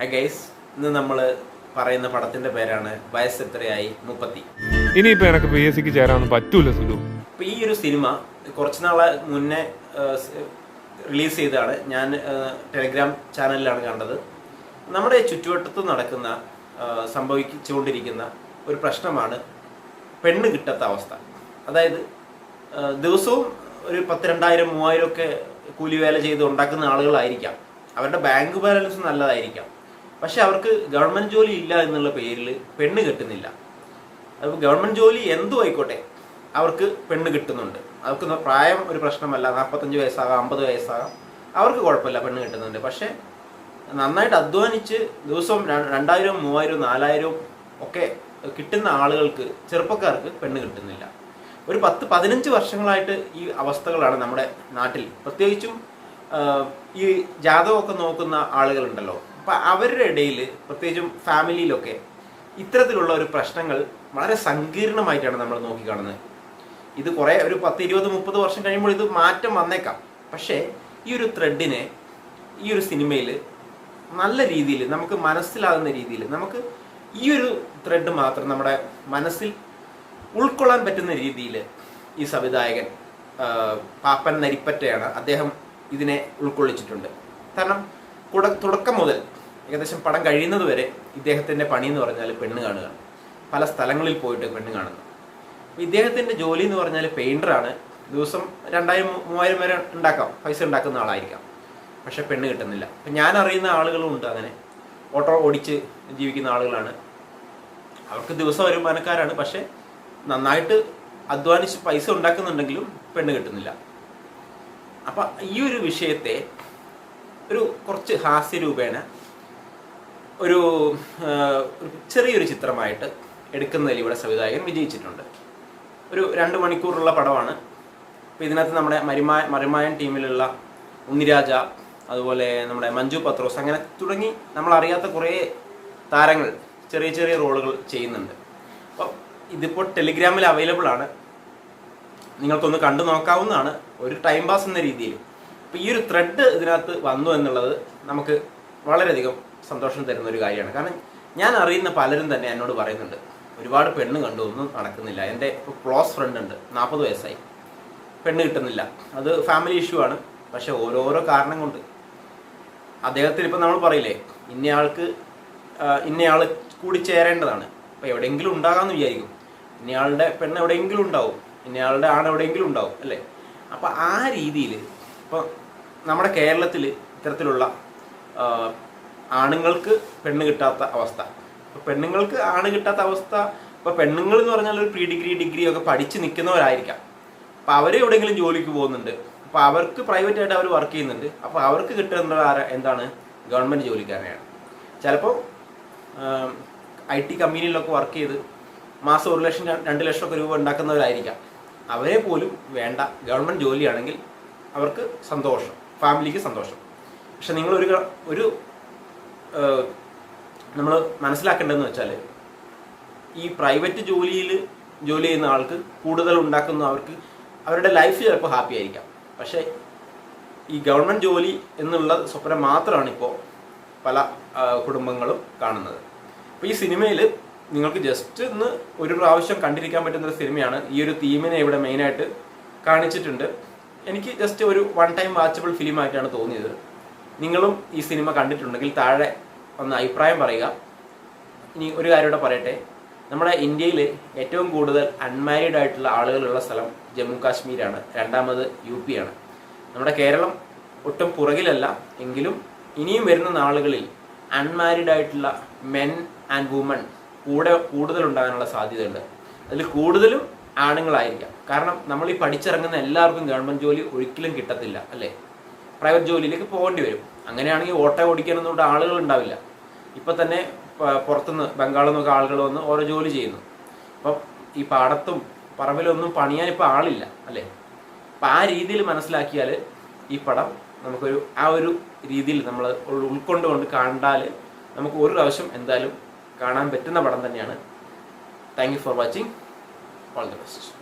Hi guys ഇന്ന് നമ്മൾ പറയുന്ന പടത്തിന്റെ പേരാണ് വയസ്സ് എത്രയായി മുപ്പത്തി. ഇനിയിപ്പോ എനിക്ക് പി എസ് സിക്ക് ചേരാനൊന്നും പറ്റൂല സുലു. അപ്പൊ ഈ ഒരു സിനിമ കുറച്ച് നാളെ മുന്നേ റിലീസ് ചെയ്തതാണ്. ഞാൻ ടെലിഗ്രാം ചാനലിലാണ് കണ്ടത്. നമ്മുടെ ചുറ്റുവട്ടത്ത് നടക്കുന്ന സംഭവിച്ചുകൊണ്ടിരിക്കുന്ന ഒരു പ്രശ്നമാണ് പെണ്ണ് കിട്ടാത്ത അവസ്ഥ. അതായത് ദിവസവും ഒരു പത്ത് രണ്ടായിരം മൂവായിരം ഒക്കെ കൂലി വേല ചെയ്ത് ഉണ്ടാക്കുന്ന ആളുകളായിരിക്കാം. അവരുടെ ബാങ്ക് ബാലൻസ് നല്ലതായിരിക്കാം. പക്ഷെ അവർക്ക് ഗവൺമെന്റ് ജോലി ഇല്ല എന്നുള്ള പേരിൽ പെണ്ണ് കിട്ടുന്നില്ല. അപ്പോൾ ഗവൺമെന്റ് ജോലി എന്തും ആയിക്കോട്ടെ അവർക്ക് പെണ്ണ് കിട്ടുന്നുണ്ട്. അവർക്ക് പ്രായം ഒരു പ്രശ്നമല്ല നാൽപ്പത്തഞ്ച് വയസ്സാകാം അമ്പത് വയസ്സാകാം. അവർക്ക് കുഴപ്പമില്ല പെണ്ണ് കിട്ടുന്നുണ്ട് പക്ഷേ നന്നായിട്ട് അധ്വാനിച്ച് ദിവസവും രണ്ടായിരവും രണ്ടായിരം മൂവായിരം നാലായിരം ഒക്കെ കിട്ടുന്ന ആളുകൾക്ക് ചെറുപ്പക്കാർക്ക് പെണ്ണ് കിട്ടുന്നില്ല. ഒരു പത്ത് പതിനഞ്ച് വർഷങ്ങളായിട്ട് ഈ അവസ്ഥകളാണ് നമ്മുടെ നാട്ടിൽ. പ്രത്യേകിച്ചും ഈ ജാതകമൊക്കെ നോക്കുന്ന ആളുകളുണ്ടല്ലോ. അവരുടെ ഇടയിൽ പ്രത്യേകിച്ചും ഫാമിലിയിലൊക്കെ ഇത്തരത്തിലുള്ള ഒരു പ്രശ്നങ്ങൾ വളരെ സങ്കീർണമായിട്ടാണ് നമ്മൾ നോക്കിക്കാണുന്നത്. ഇത് കുറേ ഒരു പത്ത് ഇരുപത് മുപ്പത് വർഷം കഴിയുമ്പോൾ ഇത് മാറ്റം വന്നേക്കാം. പക്ഷേ ഈ ഒരു ത്രെഡിനെ ഈ ഒരു സിനിമയിൽ നല്ല രീതിയിൽ നമുക്ക് മനസ്സിലാകുന്ന രീതിയിൽ നമുക്ക് ഈ ഒരു ത്രെഡ് മാത്രം നമ്മുടെ മനസ്സിൽ ഉൾക്കൊള്ളാൻ പറ്റുന്ന രീതിയിൽ ഈ സംവിധായകൻ പാപ്പൻ നരിപ്പറ്റയാണ് അദ്ദേഹം ഇതിനെ ഉൾക്കൊള്ളിച്ചിട്ടുണ്ട്. കാരണം തുടക്കം മുതൽ ഏകദേശം പടം കഴിയുന്നത് വരെ ഇദ്ദേഹത്തിന്റെ പണി എന്ന് പറഞ്ഞാൽ പെണ്ണ് കാണുക. പല സ്ഥലങ്ങളിൽ പോയിട്ട് പെണ്ണ് കാണുന്നു അപ്പോൾ ഇദ്ദേഹത്തിന്റെ ജോലി എന്ന് പറഞ്ഞാൽ പെയിന്ററാണ് ദിവസം രണ്ടായിരം മൂവായിരം വരെ ഉണ്ടാക്കാം. പൈസ ഉണ്ടാക്കുന്ന ആളായിരിക്കാം. പക്ഷെ പെണ്ണ് കിട്ടുന്നില്ല. അപ്പം ഞാൻ അറിയുന്ന ആളുകളും ഉണ്ട് അങ്ങനെ. ഓട്ടോ ഓടിച്ച് ജീവിക്കുന്ന ആളുകളാണ്. അവർക്ക് ദിവസം വരുമാനക്കാരാണ്. പക്ഷെ നന്നായിട്ട് അധ്വാനിച്ച് പൈസ ഉണ്ടാക്കുന്നുണ്ടെങ്കിലും പെണ്ണ് കിട്ടുന്നില്ല. അപ്പം ഈ ഒരു വിഷയത്തെ ഒരു കുറച്ച് ഹാസ്യരൂപേണ ഒരു ചെറിയൊരു ചിത്രമായിട്ട് എടുക്കുന്നതിൽ ഇവിടെ സംവിധായകൻ വിജയിച്ചിട്ടുണ്ട്. ഒരു രണ്ട് മണിക്കൂറുള്ള പടമാണ്. അപ്പോൾ ഇതിനകത്ത് നമ്മുടെ മരിമായ മറിമായൻ ടീമിലുള്ള ഉണ്ണിരാജ അതുപോലെ നമ്മുടെ മഞ്ജു പത്രോസ് അങ്ങനെ തുടങ്ങി നമ്മൾ അറിയാത്ത കുറേ താരങ്ങൾ ചെറിയ ചെറിയ റോളുകൾ ചെയ്യുന്നുണ്ട്. അപ്പോൾ ഇതിപ്പോൾ ടെലിഗ്രാമിൽ അവൈലബിൾ ആണ്. നിങ്ങൾക്കൊന്ന് കണ്ടു നോക്കാവുന്നതാണ്. ഒരു ടൈം പാസ് എന്ന രീതിയിൽ. അപ്പോൾ ഈ ഒരു ത്രെഡ് ഇതിനകത്ത് വന്നു എന്നുള്ളത് നമുക്ക് വളരെയധികം സന്തോഷം തരുന്ന ഒരു കാര്യമാണ്. കാരണം ഞാൻ അറിയുന്ന പലരും തന്നെ എന്നോട് പറയുന്നുണ്ട് ഒരുപാട് പെണ്ണ് കണ്ടു ഒന്നും നടക്കുന്നില്ല. എന്റെ ക്ലോസ് ഫ്രണ്ട് ഉണ്ട് നാൽപ്പത് വയസ്സായി. പെണ്ണ് കിട്ടുന്നില്ല. അത് ഫാമിലി ഇഷ്യൂ ആണ്. പക്ഷെ ഓരോരോ കാരണം കൊണ്ട്. അദ്ദേഹത്തിന് ഇപ്പം നമ്മൾ പറയില്ലേ ഇന്നയാൾക്ക് ഇന്നയാൾ കൂടി ചേരേണ്ടതാണ്. അപ്പോൾ എവിടെയെങ്കിലും ഉണ്ടാകാമെന്ന് വിചാരിക്കും. ഇന്നയാളുടെ പെണ്ണ് എവിടെയെങ്കിലും ഉണ്ടാവും. ഇന്നയാളുടെ ആണ് എവിടെയെങ്കിലും ഉണ്ടാവും. അല്ലേ? അപ്പോൾ ആ രീതിയിൽ ഇപ്പം നമ്മുടെ കേരളത്തിൽ ഇത്തരത്തിലുള്ള ആണുങ്ങൾക്ക് പെണ്ണ് കിട്ടാത്ത അവസ്ഥ. അപ്പോൾ പെണ്ണുങ്ങൾക്ക് ആണ് കിട്ടാത്ത അവസ്ഥ ഇപ്പോൾ പെണ്ണുങ്ങൾ എന്ന് പറഞ്ഞാൽ ഒരു പ്രീ ഡിഗ്രി ഡിഗ്രി ഒക്കെ പഠിച്ച് നിൽക്കുന്നവരായിരിക്കാം. അപ്പോൾ അവർ എവിടെയെങ്കിലും ജോലിക്ക് പോകുന്നുണ്ട്. അപ്പോൾ അവർക്ക് പ്രൈവറ്റ് ആയിട്ട് അവർ വർക്ക് ചെയ്യുന്നുണ്ട്. അപ്പോൾ അവർക്ക് കിട്ടുന്നത് എന്താണ്? ഗവൺമെന്റ് ജോലിക്കാരെയാണ് ചിലപ്പോൾ ഐ ടി കമ്പനിയിലൊക്കെ വർക്ക് ചെയ്ത് മാസം ഒരു ലക്ഷം രണ്ട് ലക്ഷം ഒക്കെ രൂപ ഉണ്ടാക്കുന്നവരായിരിക്കാം. അവരെ പോലും വേണ്ട. ഗവൺമെന്റ് ജോലിയാണെങ്കിൽ അവർക്ക് സന്തോഷം. ഫാമിലിക്ക് സന്തോഷം. പക്ഷെ നിങ്ങൾ ഒരു ഒരു നമ്മൾ മനസ്സിലാക്കേണ്ടതെന്ന് വെച്ചാൽ ഈ പ്രൈവറ്റ് ജോലിയിൽ ജോലി ചെയ്യുന്ന ആൾക്ക് കൂടുതൽ ഉണ്ടാക്കുന്ന അവർക്ക് അവരുടെ ലൈഫ് ചിലപ്പോൾ ഹാപ്പി ആയിരിക്കാം. പക്ഷേ ഈ ഗവൺമെന്റ് ജോലി എന്നുള്ള സ്വപ്നം മാത്രമാണ് ഇപ്പോൾ പല കുടുംബങ്ങളും കാണുന്നത്. അപ്പോൾ ഈ സിനിമയിൽ നിങ്ങൾക്ക് ജസ്റ്റ് ഒന്ന് ഒരു പ്രാവശ്യം കണ്ടിരിക്കാൻ പറ്റുന്ന ഒരു സിനിമയാണ്. ഈ ഒരു തീമിനെ ഇവിടെ മെയിനായിട്ട് കാണിച്ചിട്ടുണ്ട്. എനിക്ക് ജസ്റ്റ് ഒരു വൺ ടൈം വാച്ചബിൾ ഫിലിമായിട്ടാണ് തോന്നിയത്. നിങ്ങളും ഈ സിനിമ കണ്ടിട്ടുണ്ടെങ്കിൽ താഴെ ഒന്ന് അഭിപ്രായം പറയുക. ഇനി ഒരു കാര്യം കൂടെ പറയട്ടെ. നമ്മുടെ ഇന്ത്യയിൽ ഏറ്റവും കൂടുതൽ അൺമാരീഡ് ആയിട്ടുള്ള ആളുകളുള്ള സ്ഥലം ജമ്മു കാശ്മീരാണ്. രണ്ടാമത് യു പി ആണ്. നമ്മുടെ കേരളം ഒട്ടും പുറകിലല്ല. എങ്കിലും ഇനിയും വരുന്ന നാളുകളിൽ അൺമാരീഡ് ആയിട്ടുള്ള മെൻ ആൻഡ് വുമൺ കൂടെ കൂടുതലുണ്ടാകാനുള്ള സാധ്യതയുണ്ട്. അതിൽ കൂടുതലും ആണുങ്ങളായിരിക്കാം. കാരണം നമ്മൾ ഈ പഠിച്ചിറങ്ങുന്ന എല്ലാവർക്കും ഗവൺമെന്റ് ജോലി ഒരിക്കലും കിട്ടത്തില്ല അല്ലേ? പ്രൈവറ്റ് ജോലിയിലേക്ക് പോകേണ്ടി വരും. അങ്ങനെയാണെങ്കിൽ ഓട്ടോ ഓടിക്കാനൊന്നും ആളുകൾ ഉണ്ടാവില്ല. ഇപ്പം തന്നെ പുറത്തുനിന്ന് ബംഗാളിൽ നിന്നൊക്കെ ആളുകൾ വന്ന് ഓരോ ജോലി ചെയ്യുന്നു. അപ്പം ഈ പാടത്തും പറമ്പിലൊന്നും പണിയാൻ ഇപ്പം ആളില്ല അല്ലേ? അപ്പം ആ രീതിയിൽ മനസ്സിലാക്കിയാൽ ഈ പടം നമുക്കൊരു ആ ഒരു രീതിയിൽ നമ്മൾ ഉൾക്കൊണ്ടുകൊണ്ട് കണ്ടാൽ നമുക്ക് ഒരു പ്രാവശ്യം എന്തായാലും കാണാൻ പറ്റുന്ന പടം തന്നെയാണ്. Thank you for watching all the best